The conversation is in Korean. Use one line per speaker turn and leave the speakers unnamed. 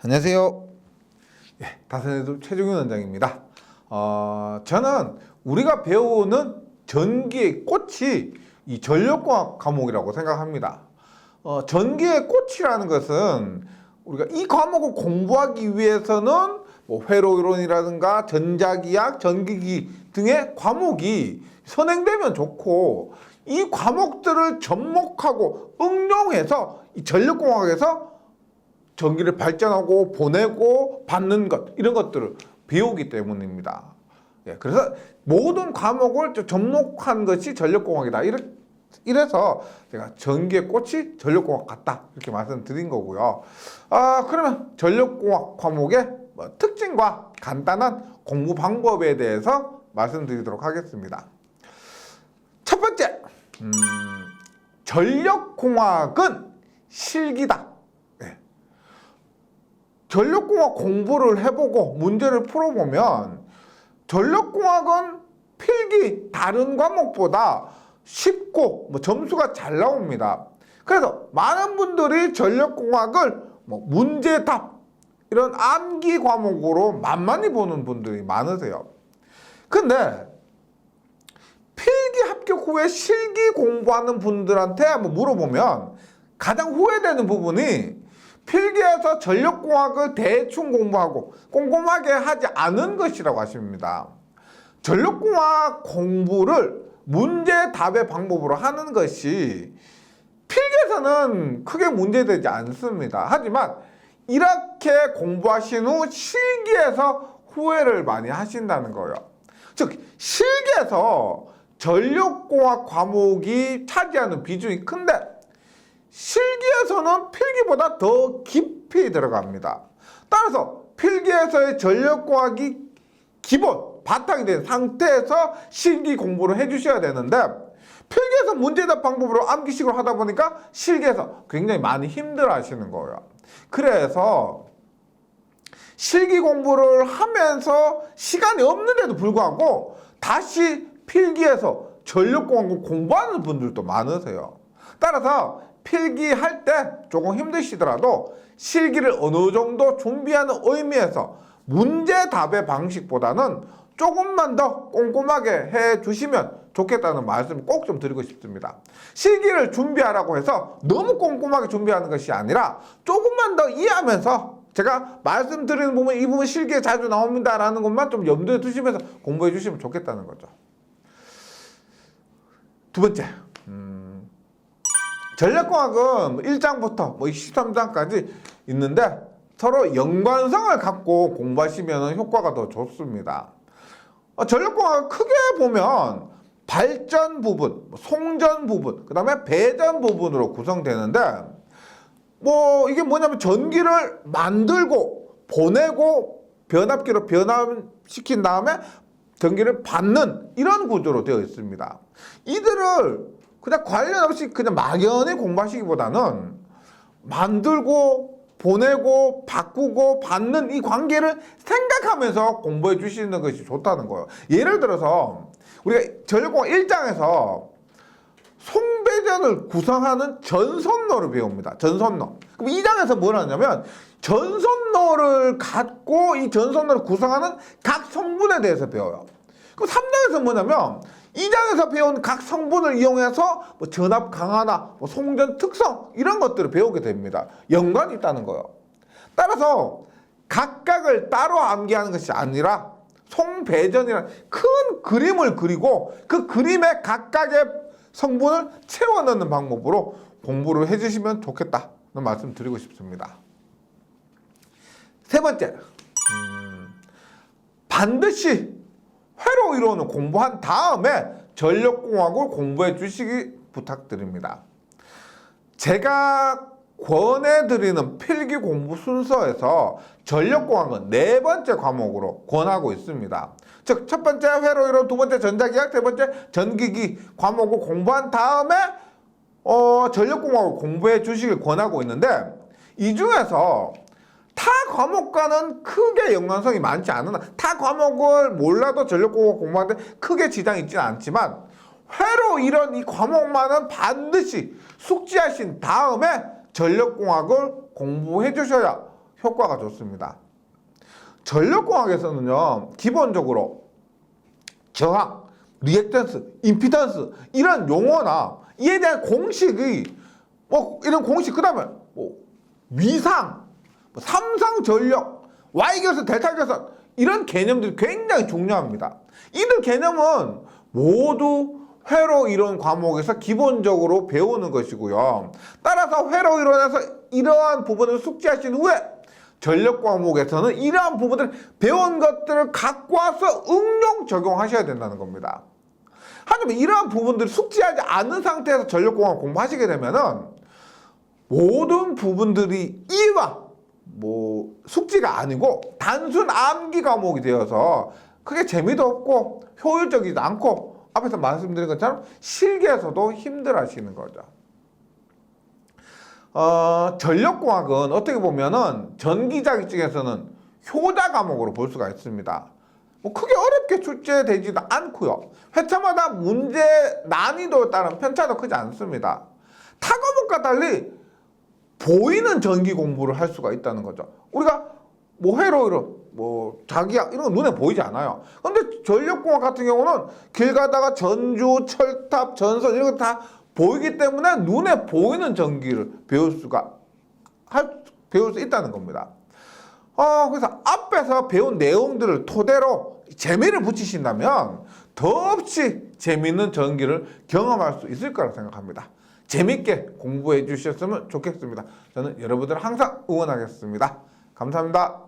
안녕하세요. 예, 다산애들 최종윤 원장입니다. 어, 저는 우리가 배우는 전기의 꽃이 이 전력공학 과목이라고 생각합니다. 어, 전기의 꽃이라는 것은 우리가 이 과목을 공부하기 위해서는 뭐 회로 이론이라든가 전자기학, 전기기 등의 과목이 선행되면 좋고 이 과목들을 접목하고 응용해서 이 전력공학에서 전기를 발전하고 보내고 받는 것 이런 것들을 배우기 때문입니다. 예, 그래서 모든 과목을 좀 접목한 것이 전력공학이다. 이래, 이래서 제가 전기의 꽃이 전력공학 같다 이렇게 말씀드린 거고요. 아 그러면 전력공학 과목의 뭐 특징과 간단한 공부 방법에 대해서 말씀드리도록 하겠습니다. 첫 번째, 음, 전력공학은 실기다. 예. 전력공학 공부를 해보고 문제를 풀어보면 전력공학은 필기 다른 과목보다 쉽고 뭐 점수가 잘 나옵니다. 그래서 많은 분들이 전력공학을 뭐 문제답 이런 암기 과목으로 만만히 보는 분들이 많으세요. 근데 필기 합격 후에 실기 공부하는 분들한테 한번 물어보면 가장 후회되는 부분이 필기에서 전력공학을 대충 공부하고 꼼꼼하게 하지 않은 것이라고 하십니다. 전력공학 공부를 문제 답의 방법으로 하는 것이 필기에서는 크게 문제되지 않습니다. 하지만 이렇게 공부하신 후 실기에서 후회를 많이 하신다는 거예요. 즉 실기에서 전력공학 과목이 차지하는 비중이 큰데 실기에서는 필기보다 더 깊이 들어갑니다. 따라서 필기에서의 전력공학이 기본 바탕이 된 상태에서 실기 공부를 해주셔야 되는데 필기에서 문제답 방법으로 암기식으로 하다 보니까 실기에서 굉장히 많이 힘들어 하시는 거예요. 그래서 실기 공부를 하면서 시간이 없는데도 불구하고 다시 필기에서 전력공학을 공부하는 분들도 많으세요. 따라서 필기할 때 조금 힘드시더라도 실기를 어느 정도 준비하는 의미에서 문제 답의 방식보다는 조금만 더 꼼꼼하게 해 주시면 좋겠다는 말씀 꼭 좀 드리고 싶습니다. 실기를 준비하라고 해서 너무 꼼꼼하게 준비하는 것이 아니라 조금만 더 이해하면서 제가 말씀드리는 부분 이 부분 실기에 자주 나옵니다라는 것만 좀 염두에 두시면서 공부해 주시면 좋겠다는 거죠. 두 번째, 음, 전력공학은 1장부터 뭐 13장까지 있는데 서로 연관성을 갖고 공부하시면 효과가 더 좋습니다. 어, 전력공학을 크게 보면 발전 부분, 뭐 송전 부분, 그 다음에 배전 부분으로 구성되는데 뭐 이게 뭐냐면 전기를 만들고 보내고 변압기로 변압시킨 다음에 전기를 받는 이런 구조로 되어 있습니다. 이들을 그냥 관련 없이 그냥 막연히 공부하시기보다는 만들고 보내고 바꾸고 받는 이 관계를 생각하면서 공부해 주시는 것이 좋다는 거예요. 예를 들어서 우리가 전력공학 1장에서 송배전을 구성하는 전선로를 배웁니다. 전선로. 그럼 2장에서 뭘 하냐면 전선로를 갖고 이 전선로를 구성하는 각 성분에 대해서 배워요. 그럼 3장에서 뭐냐면 2장에서 배운 각 성분을 이용해서 뭐 전압 강화나 뭐 송전 특성 이런 것들을 배우게 됩니다. 연관이 있다는 거예요. 따라서 각각을 따로 암기하는 것이 아니라 송배전이라는 큰 그림을 그리고 그 그림에 각각의 성분을 채워 넣는 방법으로 공부를 해주시면 좋겠다는 말씀 드리고 싶습니다. 세 번째, 음, 반드시 회로 이론을 공부한 다음에 전력공학을 공부해 주시기 부탁드립니다. 제가 권해드리는 필기 공부 순서에서 전력공학은 네 번째 과목으로 권하고 있습니다. 즉, 첫 번째 회로 이론, 두 번째 전자기학, 세 번째 전기기 과목을 공부한 다음에 어, 전력공학을 공부해 주시길 권하고 있는데 이 중에서 타 과목과는 크게 연관성이 많지 않으나 타 과목을 몰라도 전력공학 공부하는데 크게 지장이 있지는 않지만 회로 이런 이 과목만은 반드시 숙지하신 다음에 전력공학을 공부해 주셔야 효과가 좋습니다. 전력공학에서는요, 기본적으로 저항, 리액턴스, 임피던스 이런 용어나 이에 대한 공식이 뭐 이런 공식 그 다음에 뭐 위상, 뭐 삼상 전력, Y 결선, 델타 결선 이런 개념들이 굉장히 중요합니다. 이들 개념은 모두 회로 이론 과목에서 기본적으로 배우는 것이고요. 따라서 회로 이론에서 이러한 부분을 숙지하신 후에 전력 과목에서는 이러한 부분들 배운 것들을 갖고 와서 응용 적용하셔야 된다는 겁니다. 하지만 이러한 부분들을 숙지하지 않은 상태에서 전력공학 공부하시게 되면은 모든 부분들이 이와 뭐 숙지가 아니고 단순 암기 과목이 되어서 크게 재미도 없고 효율적이지 않고 앞에서 말씀드린 것처럼 실기에서도 힘들어 하시는 거죠. 어, 전력공학은 어떻게 보면은 전기자격증에서는 효자 과목으로 볼 수가 있습니다. 뭐 크게 어렵게 출제되지도 않고요. 회차마다 문제 난이도에 따른 편차도 크지 않습니다. 타 과목과 달리 보이는 전기 공부를 할 수가 있다는 거죠. 우리가 뭐 회로 이런 뭐 자기약 이런 거 눈에 보이지 않아요. 근데 전력공학 같은 경우는 길 가다가 전주, 철탑, 전선 이런 거 다 보이기 때문에 눈에 보이는 전기를 배울 수가 할 배울 수 있다는 겁니다. 어, 그래서 앞에서 배운 내용들을 토대로 재미를 붙이신다면 더없이 재미있는 전기를 경험할 수 있을 거라고 생각합니다. 재밌게 공부해 주셨으면 좋겠습니다. 저는 여러분들 항상 응원하겠습니다. 감사합니다.